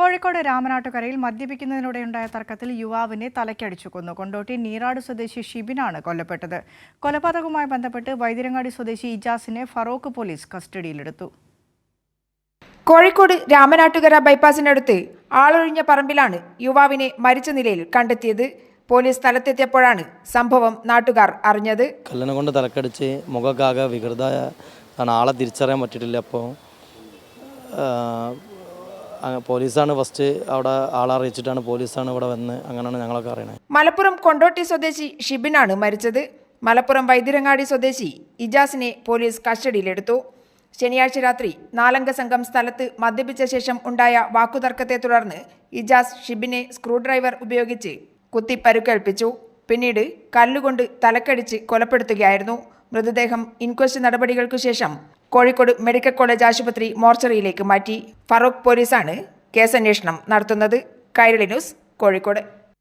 കോഴിക്കോട് രാമനാട്ടുകരയിൽ മദ്യപിക്കുന്നതിനിടെയുണ്ടായ തർക്കത്തിൽ യുവാവിനെ തലയ്ക്കടിച്ചു കൊന്നു. കൊണ്ടോട്ടി നീറാട് സ്വദേശി ഷിബിനാണ് കൊല്ലപ്പെട്ടത്. കൊലപാതകവുമായി ബന്ധപ്പെട്ട് വൈദ്യരങ്ങാടി സ്വദേശി ഇജാസിനെ ഫറോക്ക് പോലീസ് കസ്റ്റഡിയിലെടുത്തു. കോഴിക്കോട് രാമനാട്ടുകര ബൈപ്പാസിനടുത്ത് ആളൊഴിഞ്ഞ പറമ്പിലാണ് യുവാവിനെ മരിച്ച നിലയിൽ കണ്ടെത്തിയത്. പോലീസ് സ്ഥലത്തെത്തിയപ്പോഴാണ് സംഭവം നാട്ടുകാർ അറിഞ്ഞത്. കല്ലനെ കൊണ്ട് തലക്കടിച്ച് മുഖക്കാകെ വികൃത ആളെ തിരിച്ചറിയാൻ പറ്റിയിട്ടില്ല. അപ്പോൾ പോലീസാണ് ഫസ്റ്റ് അവിടെ ആളെ അറിയിച്ചിട്ടാണ് പോലീസാണ് ഇവിടെ വന്ന് അങ്ങനെയാണ് ഞങ്ങളൊക്കെ അറിയണത് മലപ്പുറം കൊണ്ടോട്ടി സ്വദേശി ഷിബിനാണ് മരിച്ചത്. മലപ്പുറം വൈദ്യരങ്ങാടി സ്വദേശി ഇജാസിനെ പോലീസ് കസ്റ്റഡിയിലെടുത്തു. ശനിയാഴ്ച രാത്രി നാലംഗ സംഘം സ്ഥലത്ത് മദ്യപിച്ച ശേഷം ഉണ്ടായ വാക്കുതർക്കത്തെ തുടർന്ന് ഇജാസ് ഷിബിനെ സ്ക്രൂഡ്രൈവർ ഉപയോഗിച്ച് കുത്തി പരുക്കേൽപ്പിച്ചു പിന്നീട് കല്ലുകൊണ്ട് തലക്കടിച്ച് കൊലപ്പെടുത്തുകയായിരുന്നു. മൃതദേഹം ഇൻക്വസ്റ്റ് നടപടികൾക്കു ശേഷം കോഴിക്കോട് മെഡിക്കൽ കോളേജ് ആശുപത്രി മോർച്ചറിയിലേക്ക് മാറ്റി. ഫറൂഖ് പോലീസാണ് കേസന്വേഷണം നടത്തുന്നത്. കൈരളി ന്യൂസ് കോഴിക്കോട്.